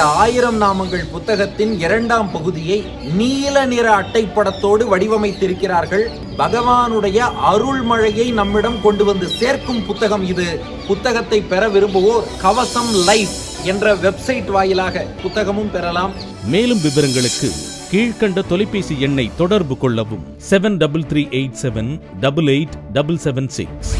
இந்த ஆயிரம் நாமங்கள் புத்தகத்தின் இரண்டாம் பகுதியை நீல நிற அட்டைப்படத்தோடு வடிவமைத்திருக்கிறார்கள். பகவானுடைய அருள்மழையை நம்மிடம் கொண்டு வந்து சேர்க்கும் புத்தகம் இது. புத்தகத்தை பெற விரும்புவோர் கவசம் லைஃப் என்ற வெப்சைட் வாயிலாக புத்தகமும் பெறலாம். மேலும் விவரங்களுக்கு கீழ்க்கண்ட தொலைபேசி எண்ணை தொடர்பு கொள்ளவும். Seven double three eight seven double eight double seven six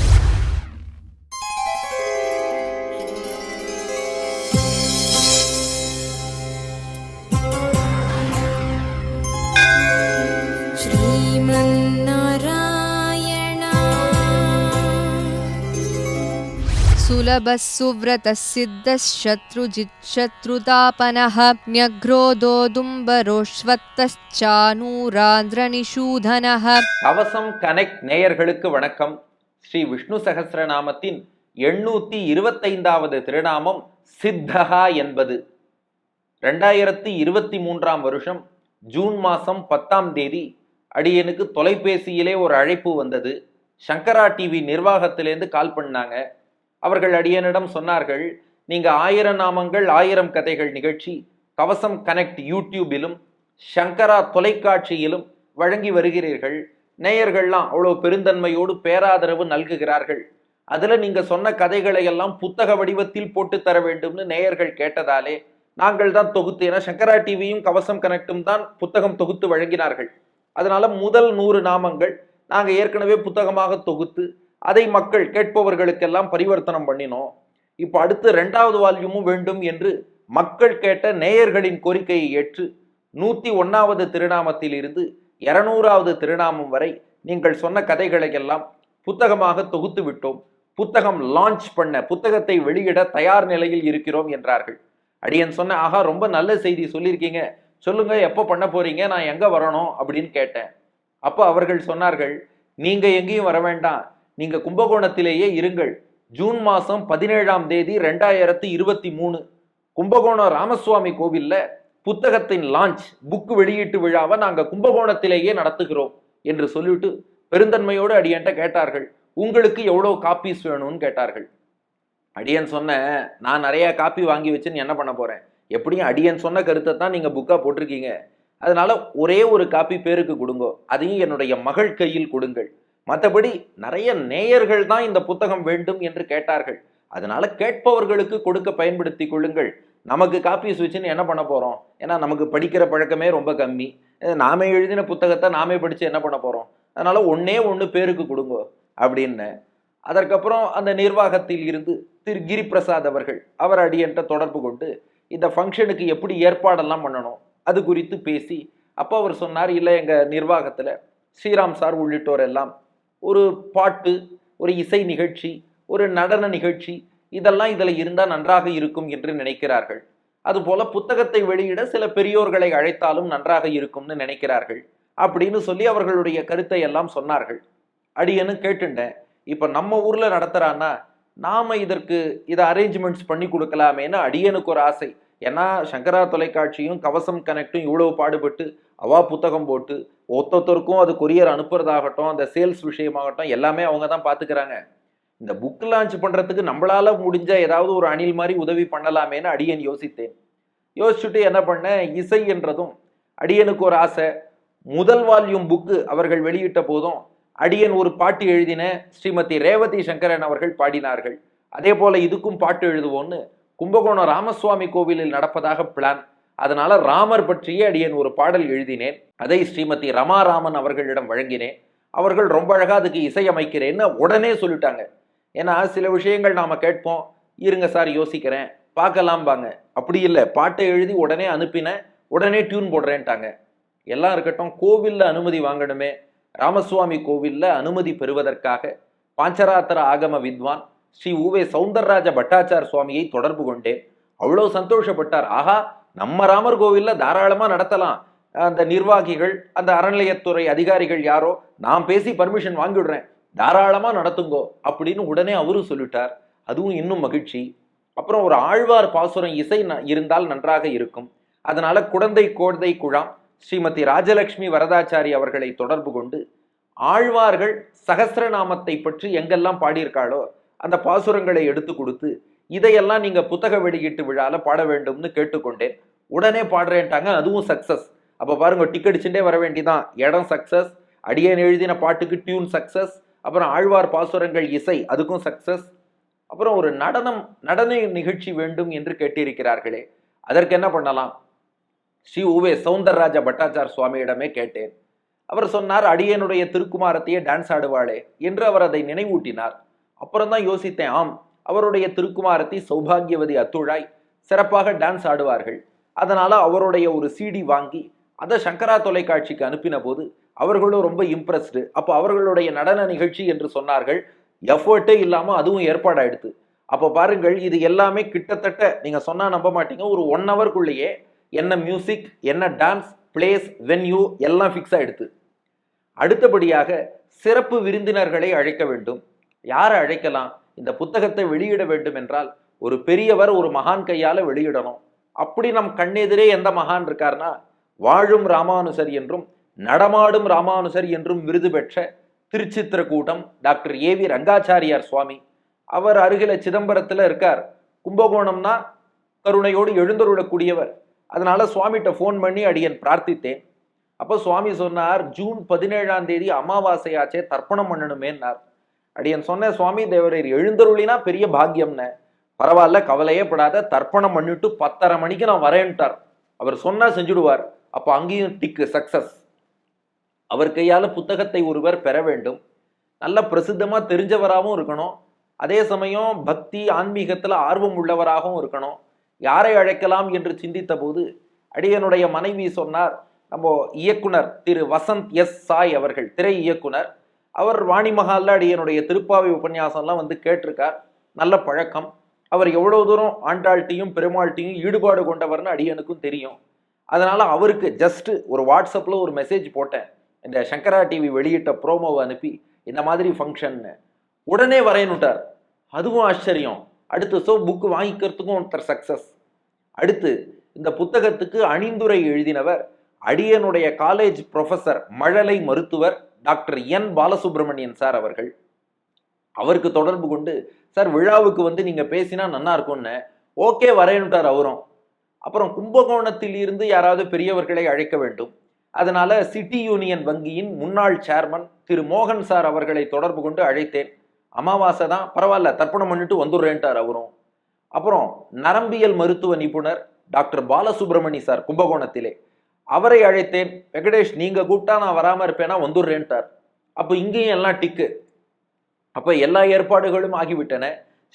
सुलभः सुव्रतः सिद्धः शत्रुजिच्छत्रुतापनः न्यग्रोदोदुम्बरोष्वत्तश्चानूरान्द्रनिषूधनः கவசம் கனெக்ட் நேயர்களுக்கு வணக்கம் ஸ்ரீ விஷ்ணு சகஸ்ரநாமத்தின் எண்ணூத்தி இருபத்தைந்தாவது திருநாமம் சித்தகா என்பது ரெண்டாயிரத்தி இருபத்தி மூன்றாம் வருஷம் ஜூன் மாசம் பத்தாம் தேதி அடியனுக்கு தொலைபேசியிலே ஒரு அழைப்பு வந்தது சங்கரா டிவி நிர்வாகத்திலேருந்து கால் பண்ணாங்க அவர்கள் அடியனிடம் சொன்னார்கள் நீங்கள் ஆயிரம் நாமங்கள் ஆயிரம் கதைகள் நிகழ்ச்சி கவசம் கனெக்ட் யூடியூபிலும் சங்கரா தொலைக்காட்சியிலும் வழங்கி வருகிறீர்கள். நேயர்கள்லாம் அவ்வளோ பெருந்தன்மையோடு பேராதரவு நல்குகிறார்கள். அதில் நீங்கள் சொன்ன கதைகளை எல்லாம் புத்தக வடிவத்தில் போட்டு தர வேண்டும்னு நேயர்கள் கேட்டதாலே நாங்கள் தான் தொகுத்து ஏன்னா சங்கரா டிவியும் கவசம் கனெக்டும் தான் புத்தகம் தொகுத்து வழங்கினார்கள். அதனால முதல் நூறு நாமங்கள் நாங்கள் ஏற்கனவே புத்தகமாக தொகுத்து அதை மக்கள் கேட்பவர்களுக்கெல்லாம் பரிவர்த்தனம் பண்ணினோம். இப்போ அடுத்து ரெண்டாவது வால்யூமும் வேண்டும் என்று மக்கள் கேட்ட நேயர்களின் கோரிக்கையை ஏற்று நூற்றி ஒன்றாவது திருநாமத்தில் இருந்து இரநூறாவது திருநாமம் வரை நீங்கள் சொன்ன கதைகளை எல்லாம் புத்தகமாக தொகுத்து விட்டோம். புத்தகம் லான்ச் பண்ண புத்தகத்தை வெளியிட தயார் நிலையில் இருக்கிறோம் என்றார்கள். அடியன் சொன்ன ஆஹா ரொம்ப நல்ல செய்தி சொல்லியிருக்கீங்க. சொல்லுங்க எப்போ பண்ண போறீங்க? நான் எங்கே வரணும்? அப்படின்னு கேட்டேன். அப்போ அவர்கள் சொன்னார்கள் நீங்கள் எங்கேயும் வர வேண்டாம். நீங்க கும்பகோணத்திலேயே இருங்கள். ஜூன் மாசம் பதினேழாம் தேதி ரெண்டாயிரத்தி இருபத்தி மூணு. கும்பகோணம் ராமசுவாமி கோவில்ல புத்தகத்தின் லான்ச் புக் வெளியீட்டு விழாவை நாங்க கும்பகோணத்திலேயே நடத்துகிறோம் என்று சொல்லிட்டு பெருந்தன்மையோடு அடியன்ட்ட கேட்டார்கள். உங்களுக்கு எவ்வளோ காப்பீஸ் வேணும்னு கேட்டார்கள். அடியன் சொன்ன நான் நிறைய காப்பி வாங்கி வச்சுன்னு என்ன பண்ண போறேன்? எப்படியும் அடியன் சொன்ன கருத்தை தான் நீங்க புக்கா போட்டிருக்கீங்க. அதனால ஒரே ஒரு காப்பி பேருக்கு கொடுங்கோ. அதையும் என்னுடைய மகள் கையில் கொடுங்கள். மற்றபடி நிறைய நேயர்கள் தான் இந்த புத்தகம் வேண்டும் என்று கேட்டார்கள். அதனால கேட்பவர்களுக்கு கொடுக்க பயன்படுத்தி கொள்ளுங்கள். நமக்கு காப்பீஸ் வச்சுன்னு என்ன பண்ண போறோம்? ஏன்னா நமக்கு படிக்கிற பழக்கமே ரொம்ப கம்மி. நாமே எழுதின புத்தகத்தை நாமே படித்து என்ன பண்ண போறோம்? அதனால ஒன்னே ஒன்று பேருக்கு கொடுங்க அப்படின்னு. அதற்கப்புறம் அந்த நிர்வாகத்தில் இருந்து திரு கிரிபிரசாத் அவர்கள் அவர் அடியன்ட்ட தொடர்பு கொண்டு இந்த ஃபங்க்ஷனுக்கு எப்படி ஏற்பாடெல்லாம் பண்ணணும்? அது குறித்து பேசி அப்போ அவர் சொன்னார் இல்லை எங்கள் நிர்வாகத்தில் ஸ்ரீராம் சார் உள்ளிட்டோர் எல்லாம் ஒரு பாட்டு ஒரு இசை நிகழ்ச்சி ஒரு நடன நிகழ்ச்சி இதெல்லாம் இதில் இருந்தால் நன்றாக இருக்கும் என்று நினைக்கிறார்கள். அதுபோல புத்தகத்தை வெளியிட சில பெரியோர்களை அழைத்தாலும் நன்றாக இருக்கும்னு நினைக்கிறார்கள் அப்படின்னு சொல்லி அவர்களுடைய கருத்தை எல்லாம் சொன்னார்கள். அடியனு கேட்டுட்டேன். இப்போ நம்ம ஊரில் நடத்துகிறான்னா நாம் இதற்கு இதை அரேஞ்ச்மெண்ட்ஸ் பண்ணி கொடுக்கலாமேன்னு அடியனுக்கு ஒரு ஆசை. ஏன்னா சங்கரா தொலைக்காட்சியும் கவசம் கனெக்டும் இவ்வளவு பாடுபட்டு அவா புத்தகம் போட்டு ஒத்தொத்தருக்கும் அது கொரியர் அனுப்புறதாகட்டும் அந்த சேல்ஸ் விஷயமாகட்டும் எல்லாமே அவங்க தான் பார்த்துக்கிறாங்க இந்த புக் லான்ச் பண்ணுறதுக்கு நம்மளால் முடிஞ்ச ஏதாவது ஒரு அணில் மாதிரி உதவி பண்ணலாமேன்னு அடியன் யோசித்தேன். யோசிச்சுட்டு என்ன பண்ணேன்? இசை என்றதும் அடியனுக்கு ஒரு ஆசை. முதல் வால்யூம் புக்கு அவர்கள் வெளியிட்ட போதும் அடியன் ஒரு பாட்டு எழுதின ஸ்ரீமதி ரேவதி சங்கரன் அவர்கள் பாடினார்கள். அதே போல இதுக்கும் பாட்டு எழுதுவோன்னு கும்பகோணம் ராமசுவாமி கோவிலில் நடப்பதாக பிளான் அதனால ராமர் பற்றியே அடியன் ஒரு பாடல் எழுதினேன். அதை ஸ்ரீமதி ரமாராமன் அவர்களிடம் வழங்கினேன். அவர்கள் ரொம்ப அழகாக அதுக்கு இசையமைக்கிறேன்னு உடனே சொல்லிட்டாங்க. ஏன்னா சில விஷயங்கள் நாம் கேட்போம். இருங்க சார் யோசிக்கிறேன். பார்க்கலாம்பாங்க அப்படி இல்லை. பாட்டை எழுதி உடனே அனுப்பினேன் உடனே டியூன் போடுறேன்ட்டாங்க. எல்லாம் இருக்கட்டும் கோவிலில் அனுமதி வாங்கணுமே. ராமசுவாமி கோவிலில் அனுமதி பெறுவதற்காக பாஞ்சராத்திர ஆகம வித்வான் ஸ்ரீ உவே சவுந்தரராஜ பட்டாச்சார் சுவாமியை தொடர்பு கொண்டேன். அவ்வளோ சந்தோஷப்பட்டார். ஆஹா நம்ம ராமர் கோவில்ல தாராளமாக நடத்தலாம். அந்த நிர்வாகிகள் அந்த அறநிலையத்துறை அதிகாரிகள் யாரோ நான் பேசி பர்மிஷன் வாங்கிடுறேன். தாராளமாக நடத்துங்கோ. அப்படின்னு உடனே அவரும் சொல்லிட்டார். அதுவும் இன்னும் மகிழ்ச்சி. அப்புறம் ஒரு ஆழ்வார் பாசுரம் இசை ந- இருந்தால் நன்றாக இருக்கும். அதனால குழந்தை கோடை குழாம் ஸ்ரீமதி ராஜலட்சுமி வரதாச்சாரி அவர்களை தொடர்பு கொண்டு ஆழ்வார்கள் சகசிரநாமத்தை பற்றி எங்கெல்லாம் பாடியிருக்காளோ அந்த பாசுரங்களை எடுத்து கொடுத்து இதையெல்லாம் நீங்கள் புத்தக வெளியீட்டு விழாவில் பாட வேண்டும்னு கேட்டுக்கொண்டேன். உடனே பாடுறேன்ட்டாங்க அதுவும் சக்ஸஸ் அப்போ பாருங்க டிக்கெடிச்சுட்டே வர வேண்டிதான். இடம் சக்ஸஸ் அடியேன் எழுதின பாட்டுக்கு டியூன் சக்ஸஸ் அப்புறம் ஆழ்வார் பாசுரங்கள் இசை அதுக்கும் சக்ஸஸ் அப்புறம் ஒரு நடனம் நடன நிகழ்ச்சி வேண்டும் என்று கேட்டிருக்கிறார்களே. அதற்கு என்ன பண்ணலாம்? ஸ்ரீ உவே சவுந்தரராஜ பட்டாச்சார் சுவாமியிடமே கேட்டேன். அவர் சொன்னார் அடியனுடைய திருக்குமாரத்தையே டான்ஸ் ஆடுவாளே என்று அவர் அதை நினைவூட்டினார். அப்புறம் தான் யோசித்தேன் ஆம் அவருடைய திருக்குமாரத்தி சௌபாகியவதி அத்துழாய் சிறப்பாக டான்ஸ் ஆடுவார்கள். அதனால் அவருடைய ஒரு சிடி வாங்கி அதை சங்கரா தொலைக்காட்சிக்கு அனுப்பின போது அவர்களும் ரொம்ப இம்ப்ரெஸ்டு அப்போ அவர்களுடைய நடன நிகழ்ச்சி என்று சொன்னார்கள். எஃபர்ட்டே இல்லாமல் அதுவும் ஏற்பாடாயிடுது அப்போ பாருங்கள் இது எல்லாமே கிட்டத்தட்ட நீங்கள் சொன்னால் நம்ப மாட்டீங்க. ஒரு ஒன் ஹவர்க்குள்ளேயே என்ன மியூசிக் என்ன டான்ஸ் பிளேஸ் வென்யூ எல்லாம் ஃபிக்ஸ் ஆகிடுது அடுத்தபடியாக சிறப்பு விருந்தினர்களை அழைக்க வேண்டும். யாரை அழைக்கலாம்? இந்த புத்தகத்தை வெளியிட வேண்டும் என்றால் ஒரு பெரியவர் ஒரு மகான் கையால் வெளியிடணும். அப்படி நம் கண்ணெதிரே எந்த மகான் இருக்கார்னா வாழும் ராமானுசர் என்றும் நடமாடும் ராமானுசர் என்றும் விருது பெற்ற Thiruchitrakoodam doctor A V Rangachariar Swami. அவர் அருகில சிதம்பரத்தில் இருக்கார். கும்பகோணம்னா கருணையோடு எழுந்தருளக்கூடியவர். அதனால சுவாமிகிட்ட ஃபோன் பண்ணி அடியன் பிரார்த்தித்தேன். அப்போ சுவாமி சொன்னார் ஜூன் பதினேழாம் தேதி அமாவாசையாச்சே தர்ப்பணம் பண்ணணுமேன்னார். அடியன் சொன்னேன் சுவாமி தேவரீர் எழுந்தருளினா பெரிய பாக்கியம்னு. பரவாயில்ல கவலையே படாத தர்ப்பணம் பண்ணிட்டு பத்தரை மணிக்கு நான் வரேன்ட்டார். அவர் சொன்னா செஞ்சுடுவார். அப்போ அங்கேயும் டிக்கு சக்சஸ் அவர் கையால் புத்தகத்தை ஒருவர் பெற வேண்டும். நல்ல பிரசித்தமாக தெரிஞ்சவராகவும் இருக்கணும். அதே சமயம் பக்தி ஆன்மீகத்தில் ஆர்வம் உள்ளவராகவும் இருக்கணும். யாரை அழைக்கலாம் என்று சிந்தித்த போது அடியனுடைய மனைவி சொன்னார் நம்ம இயக்குனர் திரு வசந்த் எஸ் சாய் அவர்கள் திரை இயக்குனர். அவர் வாணி அடியனுடைய திருப்பாவை உபன்யாசம்லாம் வந்து கேட்டிருக்கார். நல்ல பழக்கம். அவர் எவ்வளோ தூரம் ஆண்டாள்கிட்டையும் பெருமாள்கிட்டையும் ஈடுபாடு கொண்டவர்னு அடியனுக்கும் தெரியும். அதனால் அவருக்கு ஜஸ்ட்டு ஒரு வாட்ஸ்அப்பில் ஒரு மெசேஜ் போட்டேன். இந்த சங்கரா டிவி வெளியிட்ட ப்ரோமோவை அனுப்பி இந்த மாதிரி ஃபங்க்ஷன்னு உடனே வரையணுட்டார். அதுவும் ஆச்சரியம். அடுத்து ஸோ புக்கு வாங்கிக்கிறதுக்கும் ஒருத்தர் சக்ஸஸ் அடுத்து இந்த புத்தகத்துக்கு அணிந்துரை எழுதினவர் அடியனுடைய காலேஜ் ப்ரொஃபசர் மழலை மருத்துவர் டாக்டர் என் பாலசுப்ரமணியன் சார் அவர்கள் அவருக்கு தொடர்பு கொண்டு சார் விழாவுக்கு வந்து நீங்கள் பேசினா நன்னா இருக்கும்னு. ஓகே வரையனுட்டார் அவரும். அப்புறம் கும்பகோணத்தில் இருந்து யாராவது பெரியவர்களை அழைக்க வேண்டும். அதனால சிட்டி யூனியன் வங்கியின் முன்னாள் சேர்மன் திரு மோகன் சார் அவர்களை தொடர்பு கொண்டு அழைத்தேன். அமாவாசை தான் பரவாயில்ல தர்ப்பணம் பண்ணிட்டு வந்துடுறேன்ட்டார் அவரும். அப்புறம் நரம்பியல் மருத்துவ நிபுணர் டாக்டர் பாலசுப்ரமணி சார் கும்பகோணத்திலே அவரை அழைத்தேன். வெங்கடேஷ் நீங்கள் கூப்பிட்டா நான் வராமல் இருப்பேனா? வந்துடுறேன்ட்டார். அப்போ இங்கேயும் எல்லாம் டிக்கு. அப்போ எல்லா ஏற்பாடுகளும் ஆகிவிட்டன.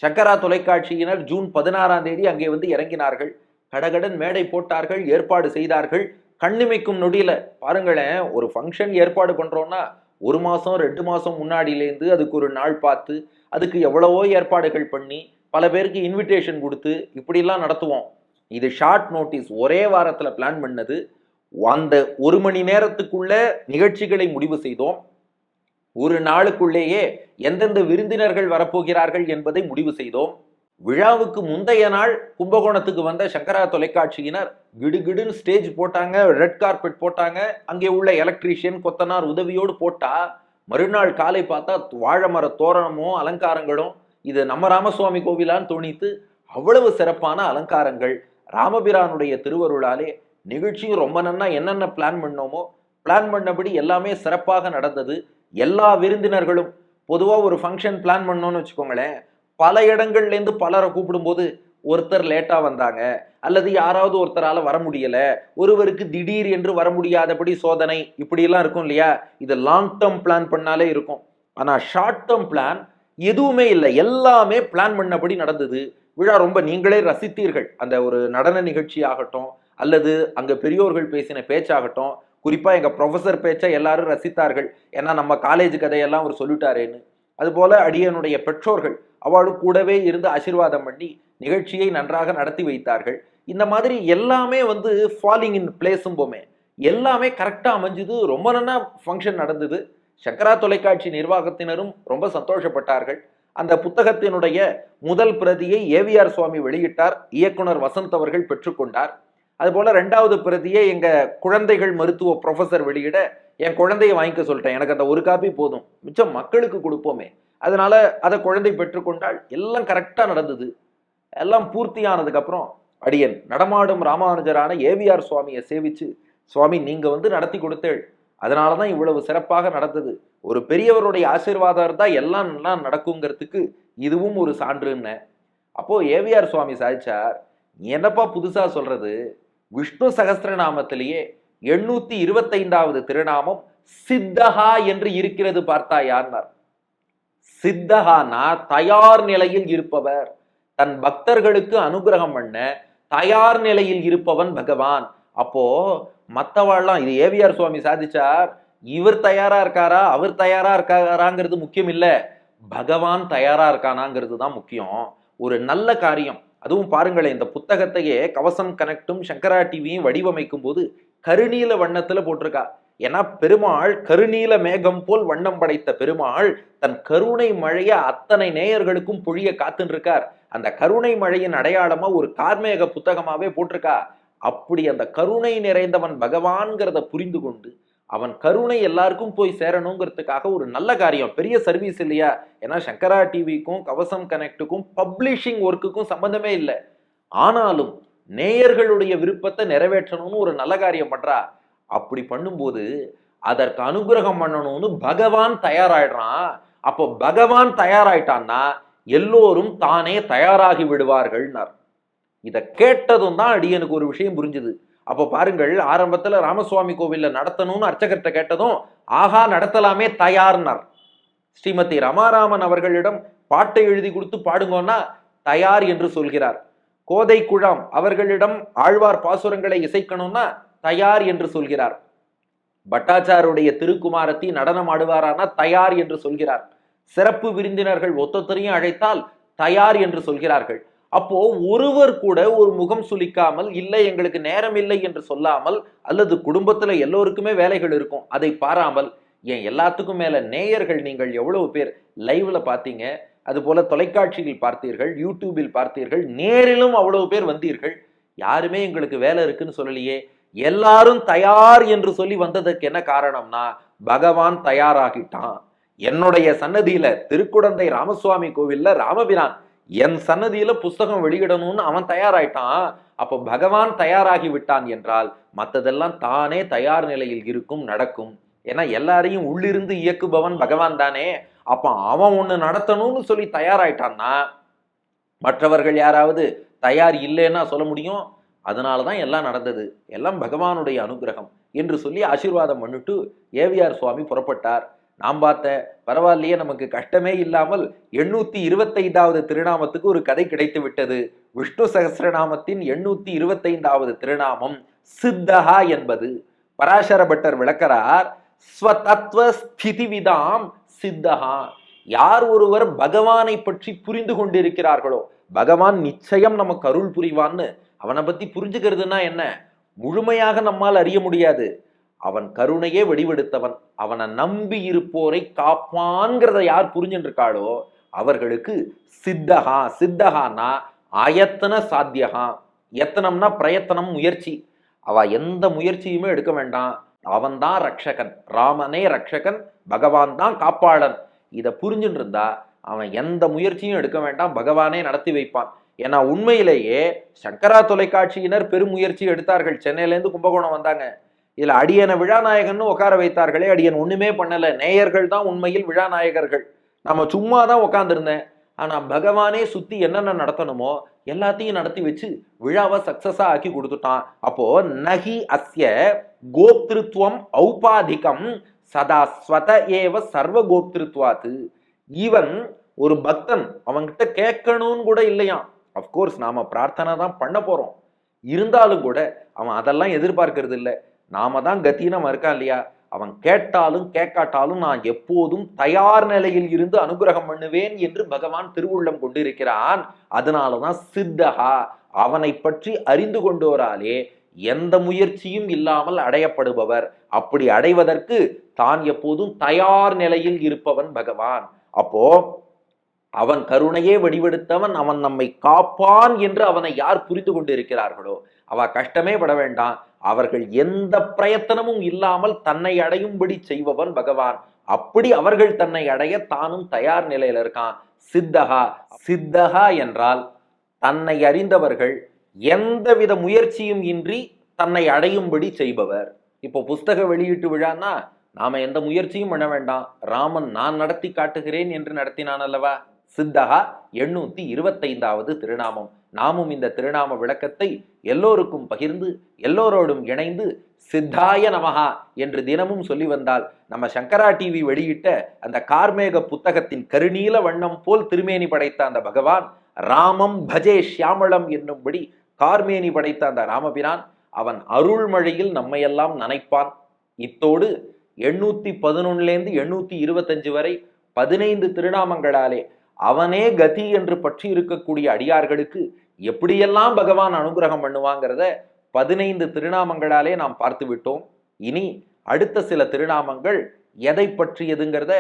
சக்கரா தொலைக்காட்சியினர் ஜூன் பதினாறாம் தேதி அங்கே வந்து இறங்கினார்கள். கடகடன் மேடை போட்டார்கள் ஏற்பாடு செய்தார்கள். கண்ணிமைக்கும் நொடியில பாருங்களேன் ஒரு ஃபங்க்ஷன் ஏற்பாடு பண்ணுறோன்னா ஒரு மாதம் ரெண்டு மாதம் முன்னாடியிலேருந்து அதுக்கு ஒரு நாள் பார்த்து அதுக்கு எவ்வளவோ ஏற்பாடுகள் பண்ணி பல பேருக்கு இன்விடேஷன் கொடுத்து இப்படிலாம் நடத்துவோம். இது ஷார்ட் நோட்டீஸ் ஒரே வாரத்தில் பிளான் பண்ணது. அந்த ஒரு மணி நேரத்துக்குள்ள நிகழ்ச்சிகளை முடிவு செய்தோம். ஒரு நாளுக்குள்ளேயே எந்தெந்த விருந்தினர்கள் வரப்போகிறார்கள் என்பதை முடிவு செய்தோம். விழாவுக்கு முந்தைய நாள் கும்பகோணத்துக்கு வந்த சங்கரா தொலைக்காட்சியினர் கிடுகிடுன்னு ஸ்டேஜ் போட்டாங்க ரெட் கார்பெட் போட்டாங்க அங்கே உள்ள எலக்ட்ரீஷியன் கொத்தனார் உதவியோடு போட்டா மறுநாள் காலை பார்த்தா வாழை மர தோரணமும் அலங்காரங்களும் இது நம்ம ராமசுவாமி கோவிலான்னு தோணித்து அவ்வளவு சிறப்பான அலங்காரங்கள். ராமபிரானுடைய திருவருளாலே நிகழ்ச்சியும் ரொம்ப நன்னா என்னென்ன பிளான் பண்ணோமோ பிளான் பண்ணபடி எல்லாமே சிறப்பாக நடந்தது. எல்லா விருந்தினர்களும் பொதுவாக ஒரு ஃபங்க்ஷன் பிளான் பண்ணோம்னு வச்சுக்கோங்களேன் பல இடங்கள்லேருந்து பலரை கூப்பிடும்போது ஒருத்தர் லேட்டாக வந்தாங்க அல்லது யாராவது ஒருத்தரால் வர முடியலை ஒருவருக்கு திடீர் என்று வர முடியாதபடி சோதனை இப்படியெல்லாம் இருக்கும் இல்லையா? இது லாங் டேர்ம் பிளான் பண்ணாலே இருக்கும். ஆனால் ஷார்ட் டேர்ம் பிளான் எதுவுமே இல்லை. எல்லாமே பிளான் பண்ணபடி நடந்தது. விழா ரொம்ப நீங்களே ரசித்தீர்கள். அந்த ஒரு நடன நிகழ்ச்சி ஆகட்டும் அல்லது அங்கே பெரியோர்கள் பேசின பேச்சாகட்டும் குறிப்பாக எங்கள் ப்ரொஃபசர் பேச்சை எல்லாரும் ரசித்தார்கள். ஏன்னா நம்ம காலேஜ் கதையெல்லாம் அவர் சொல்லிட்டாரேன்னு. அதுபோல் அடியனுடைய பெற்றோர்கள் அவளும் கூடவே இருந்து ஆசீர்வாதம் பண்ணி நிகழ்ச்சியை நன்றாக நடத்தி வைத்தார்கள். இந்த மாதிரி எல்லாமே வந்து ஃபாலிங் இன் பிளேஸும் போமே எல்லாமே கரெக்டாக அமைஞ்சுது. ரொம்ப நல்லா ஃபங்க்ஷன் நடந்தது. சங்கரா தொலைக்காட்சி நிர்வாகத்தினரும் ரொம்ப சந்தோஷப்பட்டார்கள். அந்த புத்தகத்தினுடைய முதல் பிரதியை ஏவிஆர் சுவாமி வெளியிட்டார். இயக்குனர் வசந்த் அவர்கள் பெற்றுக்கொண்டார். அதுபோல் ரெண்டாவது பிரதியை எங்கள் குழந்தைகள் மருத்துவ ப்ரொஃபசர் வெளியிட என் குழந்தைய வாங்கிக்க சொல்லிட்டேன். எனக்கு அந்த ஒரு காப்பி போதும். மிச்சம் மக்களுக்கு கொடுப்போமே. அதனால் அதை குழந்தை பெற்றுக்கொண்டால் எல்லாம் கரெக்டாக நடந்தது. எல்லாம் பூர்த்தியானதுக்கப்புறம் அடியன். நடமாடும் ராமானுஜரான ஏவிஆர் சுவாமியை சேவித்து சுவாமி நீங்கள் வந்து நடத்தி கொடுத்தேள். அதனாலதான் இவ்வளவு சிறப்பாக நடந்தது. ஒரு பெரியவருடைய ஆசீர்வாதம் தான் எல்லாம் நல்லா நடக்குங்கிறதுக்கு இதுவும் ஒரு சான்றுன்னு. அப்போது ஏவிஆர் சுவாமி சாதிச்சார் நீ என்னப்பா புதுசாக சொல்கிறது விஷ்ணு சகஸ்திரநாமத்திலேயே எண்ணூத்தி இருபத்தைந்தாவது திருநாமம் சித்தஹா என்று இருக்கிறது பார்த்தாயான்னார் சித்தகானா தயார் நிலையில் இருப்பவர். தன் பக்தர்களுக்கு அனுகிரகம் பண்ண தயார் நிலையில் இருப்பவன் பகவான். அப்போ மத்தவாள்லாம் இது ஏவிஆர் சுவாமி சாதிச்சார் இவர் தயாரா இருக்காரா அவர் தயாரா இருக்காராங்கிறது முக்கியம் இல்லை. பகவான் தயாரா இருக்கானாங்கிறது தான் முக்கியம். ஒரு நல்ல காரியம். அதுவும் பாருங்களேன் இந்த புத்தகத்தையே கவசம் கனெக்டும் சங்கரா டிவியும் வடிவமைக்கும் போது கருநீல வண்ணத்துல போட்டிருக்கா. ஏன்னா பெருமாள் கருநீல மேகம் போல் வண்ணம் படைத்த பெருமாள் தன் கருணை மழைய அத்தனை நேயர்களுக்கும் பொழிய காத்துன்னு இருக்கார் அந்த கருணை மழையின் அடையாளமா ஒரு கார்மேக புத்தகமாவே போட்டிருக்கா. அப்படி அந்த கருணை நிறைந்தவன் பகவான்கிறத புரிந்து கொண்டு அவன் கருணை எல்லாருக்கும் போய் சேரணுங்கிறதுக்காக ஒரு நல்ல காரியம். பெரிய சர்வீஸ் இல்லையா? ஏன்னா சங்கரா டிவிக்கும் கவசம் கனெக்டுக்கும் பப்ளிஷிங் ஒர்க்குக்கும் சம்பந்தமே இல்லை. ஆனாலும் நேயர்களுடைய விருப்பத்தை நிறைவேற்றணும்னு ஒரு நல்ல காரியம் பண்றா. அப்படி பண்ணும்போது அதற்கு அனுகிரகம் பண்ணணும்னு பகவான் தயாராயிடுறான். அப்போ பகவான் தயாராயிட்டான்னா எல்லோரும் தானே தயாராகி விடுவார்கள்னார். இதை கேட்டதும் தான் அடியனுக்கு ஒரு விஷயம் புரிஞ்சுது. அப்போ பாருங்கள் ஆரம்பத்தில் ராமசுவாமி கோவிலில் நடத்தணும்னு அர்ச்சகர்கிட்ட கேட்டதும் ஆஹா நடத்தலாமே தயார்னார். ஸ்ரீமதி ரமாராமன் அவர்களிடம் பாட்டை எழுதி கொடுத்து பாடுங்கன்னா தயார் என்று சொல்கிறார். கோதை குழாம் அவர்களிடம் ஆழ்வார் பாசுரங்களை இசைக்கணும்னா தயார் என்று சொல்கிறார். பட்டாச்சாருடைய திருக்குமாரத்தி நடனம் ஆடுவாரானா தயார் என்று சொல்கிறார். சிறப்பு விருந்தினர்கள் ஒத்தொத்தரையும் அழைத்தால் தயார் என்று சொல்கிறார்கள். அப்போ ஒருவர் கூட ஒரு முகம் சுளிக்காமல் இல்லை எங்களுக்கு நேரம் இல்லை என்று சொல்லாமல் அல்லது குடும்பத்துல எல்லோருக்குமே வேலைகள் இருக்கும் அதை பாராமல் ஏன் எல்லாத்துக்கும் மேல நேயர்கள் நீங்கள் எவ்வளவு பேர்? லைவ்ல பார்த்தீங்க அது போல தொலைக்காட்சியில் பார்த்தீர்கள் யூடியூபில் பார்த்தீர்கள் நேரிலும் அவ்வளவு பேர் வந்தீர்கள். யாருமே எங்களுக்கு வேலை இருக்குன்னு சொல்லலையே. எல்லாரும் தயார் என்று சொல்லி வந்ததற்கு என்ன காரணம்னா பகவான் தயாராகிட்டான். என்னுடைய சன்னதியில திருக்குடந்தை ராமசுவாமி கோவில்ல ராமபிரான் என் சன்னதியில புஸ்தகம் வெளியிடணும்னு அவன் தயாராயிட்டான். அப்போ பகவான் தயாராகி விட்டான் என்றால் மற்றதெல்லாம் தானே தயார் நிலையில் இருக்கும் நடக்கும். ஏன்னா எல்லாரையும் உள்ளிருந்து இயக்குபவன் பகவான் தானே. அப்போ அவன் ஒன்று நடத்தணும்னு சொல்லி தயாராயிட்டான்னா மற்றவர்கள் யாராவது தயார் இல்லைன்னா சொல்ல முடியும்? அதனால தான் எல்லாம் நடந்தது. எல்லாம் பகவானுடைய அனுகிரகம் என்று சொல்லி ஆசீர்வாதம் பண்ணிட்டு ஏவிஆர் சுவாமி புறப்பட்டார். நாம் பார்த்த பரவாயில்லையே நமக்கு கஷ்டமே இல்லாமல் எண்ணூத்தி இருபத்தைந்தாவது திருநாமத்துக்கு ஒரு கதை கிடைத்து விட்டது. விஷ்ணு சகசிரநாமத்தின் எண்ணூத்தி இருபத்தைந்தாவது திருநாமம் சித்தஹா என்பது. பராசர பட்டர் விளக்கிறார் ஸ்வதத்துவ ஸ்திதிவிதாம் சித்தஹா. யார் ஒருவர் பகவானை பற்றி புரிந்து கொண்டிருக்கிறார்களோ பகவான் நிச்சயம் நமக்கு அருள் புரிவான்னு அவனை பத்தி புரிஞ்சுக்கிறதுனா என்ன? முழுமையாக நம்மால் அறிய முடியாது. அவன் கருணையே வெடிவெடுத்தவன் அவனை நம்பி இருப்போரை காப்பான்கிறத யார் புரிஞ்சுட்டு இருக்காளோ அவர்களுக்கு சித்தகா சித்தகானா அயத்தன சாத்தியகா எத்தனம்னா பிரயத்தனம் முயற்சி. அவ எந்த முயற்சியுமே எடுக்க வேண்டாம். அவன் தான் ரக்ஷகன் ராமனே ரக்ஷகன் பகவான் தான் காப்பாளன். இதை புரிஞ்சுட்டு இருந்தா அவன் எந்த முயற்சியும் எடுக்க வேண்டாம் பகவானே நடத்தி வைப்பான். ஏன்னா உண்மையிலேயே சங்கரா தொலைக்காட்சியினர் பெருமுயற்சி எடுத்தார்கள். சென்னையிலேருந்து கும்பகோணம் வந்தாங்க. இதில் அடியனை விழாநாயகன்னு உட்கார வைத்தார்களே அடியன் ஒன்றுமே பண்ணலை. நேயர்கள் தான் உண்மையில் விழாநாயகர்கள். நம்ம சும்மா தான் உட்காந்துருந்தேன் ஆனால் பகவானே சுற்றி என்னென்ன நடத்தணுமோ எல்லாத்தையும் நடத்தி வச்சு விழாவை சக்ஸஸாக ஆக்கி கொடுத்துட்டான். அப்போ நகி அஸ்ய கோப்திருத்துவம் ஔபாதிகம் சதா ஸ்வத ஏவ சர்வ கோப்திருத்வாத்து இவன் ஒரு பக்தன். அவன்கிட்ட கேட்கணும்னு கூட இல்லையாம். அஃப்கோர்ஸ் நாம் பிரார்த்தனை தான் பண்ண போகிறோம் இருந்தாலும் கூட அவன் அதெல்லாம் எதிர்பார்க்கறது இல்லை நாம தான் கத்தீனம் இருக்கா இல்லையா? அவன் கேட்டாலும் கேட்காட்டாலும் நான் எப்போதும் தயார் நிலையில் இருந்து அனுகிரகம் பண்ணுவேன் என்று பகவான் திருவுள்ளம் கொண்டிருக்கிறான். அதனாலதான் சித்தகா அவனை பற்றி அறிந்து கொண்டோராலே எந்த முயற்சியும் இல்லாமல் அடையப்படுபவர். அப்படி அடைவதற்கு தான் எப்போதும் தயார் நிலையில் இருப்பவன் பகவான். அப்போ அவன் கருணையே வடிவெடுத்தவன் அவன் நம்மை காப்பான் என்று அவனை யார் புரிந்து கொண்டிருக்கிறார்களோ அவ கஷ்டமே பட வேண்டாம். அவர்கள் எந்த பிரயத்தனமும் இல்லாமல் தன்னை அடையும்படி செய்பவன் பகவான். அப்படி அவர்கள் தன்னை அடைய தானும் தயார் நிலையில இருக்கான். சித்தகா சித்தகா என்றால் தன்னை அறிந்தவர்கள் எந்தவித முயற்சியும் இன்றி தன்னை அடையும்படி செய்பவர். இப்போ புஸ்தக வெளியீட்டு விழான்னா நாம எந்த முயற்சியும் பண்ண வேண்டாம். ராமன் நான் நடத்தி காட்டுகிறேன் என்று நடத்தினான் அல்லவா? சித்தகா எண்ணூத்தி இருபத்தைந்தாவது திருநாமம். நாமும் இந்த திருநாம விளக்கத்தை எல்லோருக்கும் பகிர்ந்து எல்லோரோடும் இணைந்து சித்தாய நமஹா என்று தினமும் சொல்லி வந்தால் நம்ம சங்கரா டிவி வெளியிட்ட அந்த கார்மேக புத்தகத்தின் கருநீல வண்ணம் போல் திருமேனி படைத்த அந்த பகவான் ராமம் பஜே ஷியாமளம் என்னும்படி கார்மேனி படைத்த அந்த ராமபிரான் அவன் அருள்மழையில் நம்மையெல்லாம் நனைப்பான். இத்தோடு எண்ணூத்தி பதினொன்னுலேருந்து எண்ணூத்தி இருபத்தஞ்சு வரை பதினைந்து திருநாமங்களாலே அவனே கதி என்று பற்றி இருக்கக்கூடிய அடியார்களுக்கு எப்படியெல்லாம் பகவான் அனுகிரகம் பண்ணுவாங்கிறத பதினைந்து திருநாமங்களாலே நாம் பார்த்து விட்டோம். இனி அடுத்த சில திருநாமங்கள் எதை பற்றியதுங்கிறத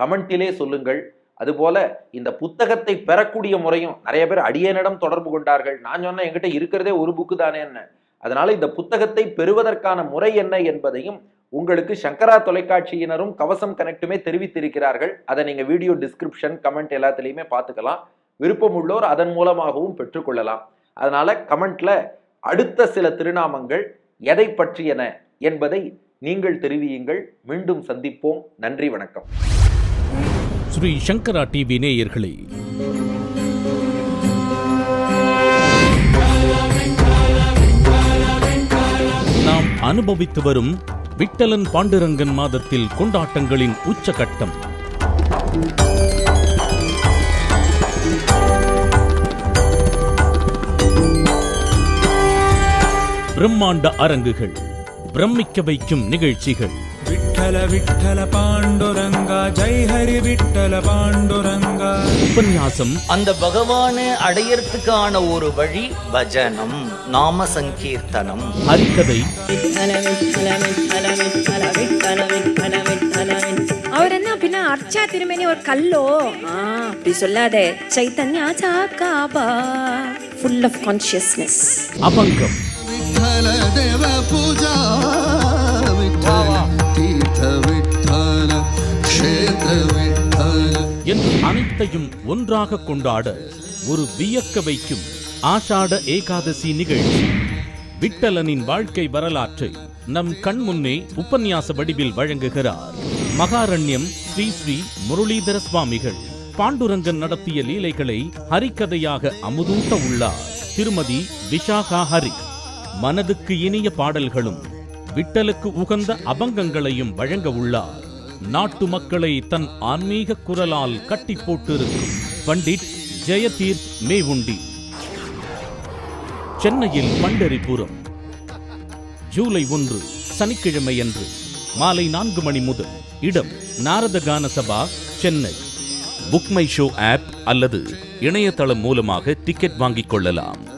கமெண்டிலே சொல்லுங்கள். அதுபோல இந்த புத்தகத்தை பெறக்கூடிய முறையும் நிறைய பேர் அடியேனிடம் தொடர்பு கொண்டார்கள். நான் சொன்னேன் என்கிட்ட இருக்கிறதே ஒரு புக்கு தானே என்ன. அதனால இந்த புத்தகத்தை பெறுவதற்கான முறை என்ன என்பதையும் உங்களுக்கு சங்கரா தொலைக்காட்சியினரும் கவசம் கனெக்டுமே தெரிவித்திருக்கிறார்கள். அதை நீங்க வீடியோ டிஸ்கிரிப்ஷன் கமெண்ட் எல்லாத்துலேயுமே பார்த்துக்கலாம். விருப்பம் உள்ளோர் அதன் மூலமாகவும் பெற்றுக்கொள்ளலாம். அதனால கமெண்ட்ல அடுத்த சில திருநாமங்கள் எதை பற்றியன என்பதை நீங்கள் தெரிவியுங்கள். மீண்டும் சந்திப்போம். நன்றி வணக்கம். ஸ்ரீ சங்கரா டிவி நேயர்களே. நாம் அனுபவித்து வரும் விட்டலன் பாண்டுரங்கன் மாதத்தில் கொண்டாட்டங்களின் உச்சகட்டம். பிரம்மாண்ட அரங்குகள் பிரமிக்க வைக்கும் நிகழ்ச்சிகள். விட்டல விட்டல பாண்டுரங்கா ஜெய் ஹரி விட்டல பாண்டுரங்கா. உபன்யாசம். அந்த பகவானை அடையறதுக்கான ஒரு வழி பஜனம் நாம சங்கீர்த்தனம். ஹரிக்கதை அவர் என்ன அப்படின்னா அர்ச்சா திருமணி ஒரு கல்லோ? அப்படி சொல்லாதே. சைத்தன்யா சாக்காபா. ஃபுல் ஆஃப் கான்சியஸ்னஸ் அபங்கம். என்று அனைத்தையும் ஒன்றாக கொண்டாட ஒரு வியக்க வைக்கும் ஆஷாட ஏகாதசி நிகழ்ச்சி. விட்டலனின் வாழ்க்கை வரலாற்றை நம் கண் முன்னே உபன்யாச வடிவில் வழங்குகிறார் மகாரண்யம் ஸ்ரீ ஸ்ரீ முரளிதர சுவாமிகள். பாண்டுரங்கன் நடத்திய லீலைகளை ஹரிக்கதையாக அமுதூட்ட உள்ளார். திருமதி விஷாகா ஹரி. மனதுக்கு இனிய பாடல்களும் விட்டலுக்கு உகந்த அபங்கங்களையும் வழங்க உள்ளார். நாட்டு மக்களை தன் ஆன்மீக குரலால் கட்டி போட்டிருக்கும் பண்டிட் ஜெயதீர் மேவுண்டி. சென்னையில் பண்டரிபுரம். ஜூலை ஒன்று சனிக்கிழமையன்று மாலை நான்கு மணி முதல் இடம் Narada Gana Sabha Chennai. BookMyShow app அல்லது இணையதளம் மூலமாக டிக்கெட் வாங்கிக் கொள்ளலாம்.